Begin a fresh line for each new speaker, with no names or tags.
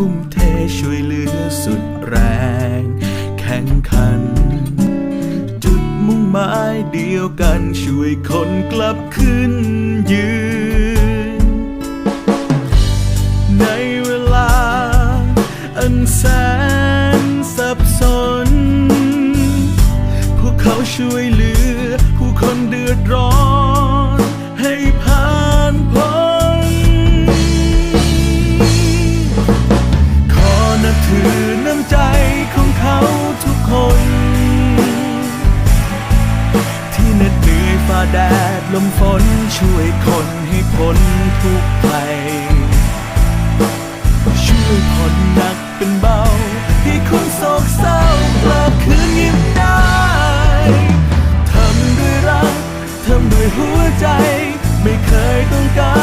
ทุ่มเทช่วยเหลือสุดแรง แข่งขัน จุดมุ่งหมายเดียวกันช่วยคนกลับขึ้นยืน ในเวลา อันแสนสับสน พวกเขาช่วยเหลือ ผู้คนเดือดร้อน เหนื่อยฝ่าแดดลมฝนช่วยคนให้พ้นทุกภัย ช่วยผ่อนหนักเป็นเบา ให้คนโศกเศร้ากลับคืนยิ้มได้ทำด้วยรักทำด้วยหัวใจ ไม่เคยต้องการ